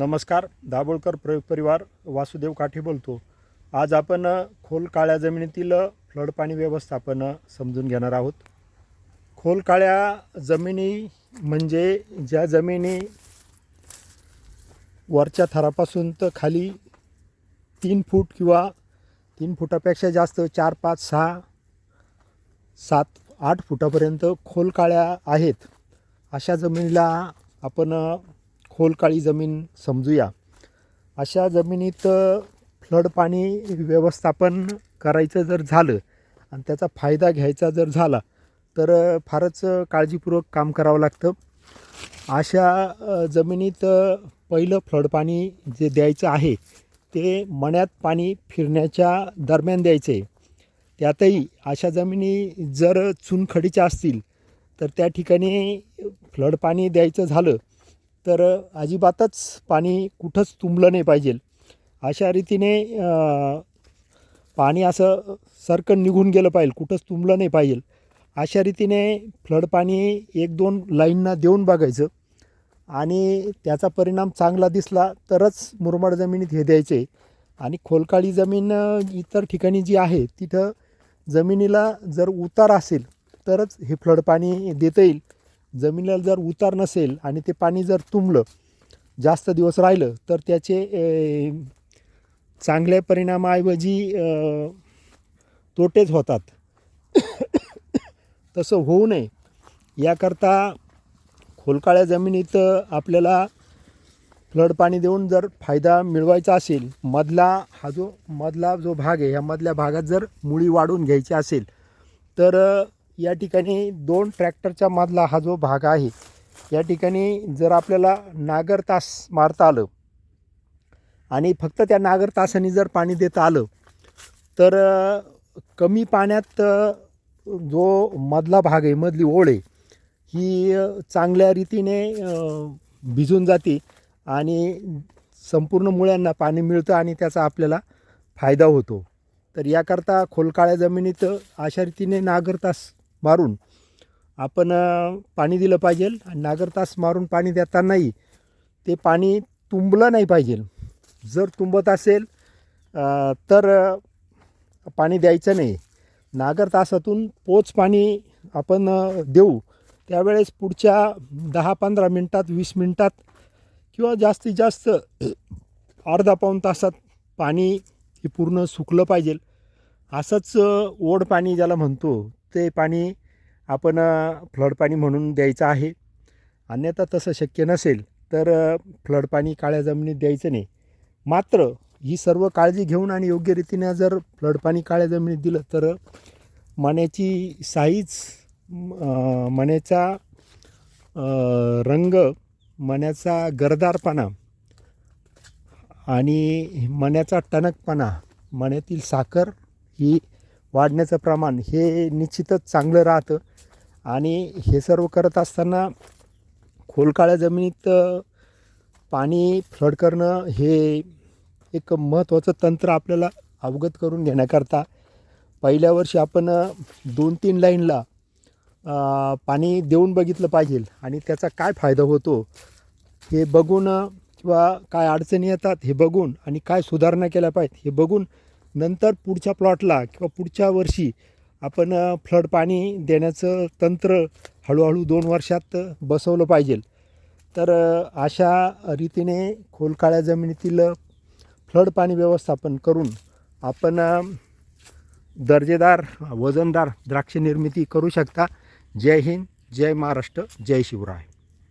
नमस्कार दाभोळकर प्रयोग परिवार वासुदेव काठे बोलतो. आज आपण खोल काळ्या जमिनीतील फ्लड पाणी व्यवस्थापन समजून घेणार आहोत. खोल काळ्या जमिनी म्हणजे ज्या जमिनी वरच्या थरापासून तर खाली तीन फूट किंवा तीन फुटापेक्षा जास्त चार पाच सहा सात आठ फुटापर्यंत खोल काळ्या आहेत. अशा जमिनीला आपण खोल काळी जमीन समजूया. अशा जमिनीत फ्लड पाणी व्यवस्थापन करायचं जर झालं आणि त्याचा फायदा घ्यायचा जर झाला तर फारच काळजीपूर्वक काम करावं लागतं. अशा जमिनीत पहिलं फ्लड पाणी जे द्यायचं आहे ते मण्यात पाणी फिरण्याच्या दरम्यान द्यायचं. आहे त्यातही अशा जमिनी जर चुनखडीच्या असतील तर त्या ठिकाणी फ्लड पाणी द्यायचं झालं तर अजिबातच पाणी कुठंच तुंबलं नाही पाहिजे. अशा रीतीने पाणी असं सरकन निघून गेलं पाहिजे कुठंच तुंबलं नाही पाहिजे. अशा रीतीने फ्लड पाणी एक दोन लाईनना देऊन बघायचं आणि त्याचा परिणाम चांगला दिसला तरच मुरमाड जमिनीत हे द्यायचे. आणि खोलकाळी जमीन इतर ठिकाणी जी आहे तिथं जमिनीला जर उतार असेल तरच हे फ्लड पाणी देता येईल. जमिनीला जर उतार नसेल आणि ते पाणी जर तुंबलं जास्त दिवस राहिलं तर त्याचे चांगल्या परिणामाऐवजी तोटेच होतात. तसं होऊ नये. याकरता खोलकाळ्या जमिनीत आपल्याला फ्लड पाणी देऊन जर फायदा मिळवायचा असेल मधला हा जो मधला जो भाग आहे ह्या मधल्या भागात जर मुळी वाढून घ्यायची असेल तर या ठिकाणी दोन ट्रॅक्टरच्या मधला हा जो भाग आहे या ठिकाणी जर आपल्याला नागर तास मारता आलं आणि फक्त त्या नागर तासाने जर पाणी देता आलं तर कमी पाण्यात जो मधला भाग आहे मधली ओळ आहे ही चांगल्या रीतीने भिजून जाते आणि संपूर्ण मुळ्यांना पाणी मिळतं आणि त्याचा आपल्याला फायदा होतो. तर याकरता खोलकाळ्या जमिनीत अशा रीतीने नागरतास मारून. आपण पाणी दिलं पाहिजे आणि नागरतास मारून पाणी देतानाही ते पाणी तुंबलं नाही पाहिजे. जर तुंबत असेल तर पाणी द्यायचं नाही. नागर तासातून पोच पाणी आपण देऊ. त्यावेळेस पुढच्या दहा पंधरा मिनटात वीस मिनटात किंवा जास्तीत जास्त अर्धा पाऊण तासात पाणी हे पूर्ण सुकलं पाहिजे. असंच ओढ पाणी ज्याला म्हणतो ते पाणी आपण फ्लड पाणी म्हणून द्यायचं आहे. अन्यथा तसं शक्य नसेल तर फ्लड पाणी काळ्या जमिनीत द्यायचं नाही. मात्र ही सर्व काळजी घेऊन आणि योग्य रीतीनं जर फ्लड पाणी काळ्या जमिनीत दिलं तर मण्याची साईज मण्याचा रंग मण्याचा गरदारपणा आणि मण्याचा टणकपणा मण्यातील साखर ही वाढण्याचं प्रमाण हे निश्चितच चांगलं राहतं. आणि हे सर्व करत असताना खोलकाळ्या जमिनीत पाणी फ्लड करणं हे एक महत्त्वाचं तंत्र आपल्याला अवगत करून घेण्याकरता पहिल्या वर्षी आपण दोन तीन लाईनला पाणी देऊन बघितलं पाहिजे आणि त्याचा काय फायदा होतो हे बघून किंवा काय अडचणी येतात हे बघून आणि काय सुधारणा केल्या पाहिजेत हे बघून नंतर पुढच्या प्लॉटला किंवा पुढच्या वर्षी आपण फ्लड पाणी देण्याचं तंत्र हळूहळू दोन वर्षात बसवलं पाहिजे. तर अशा रीतीने खोलकाळ्या जमिनीतील फ्लड पाणी व्यवस्थापन करून आपण दर्जेदार वजनदार द्राक्ष निर्मिती करू शकता. जय हिंद जय महाराष्ट्र जय शिवराय.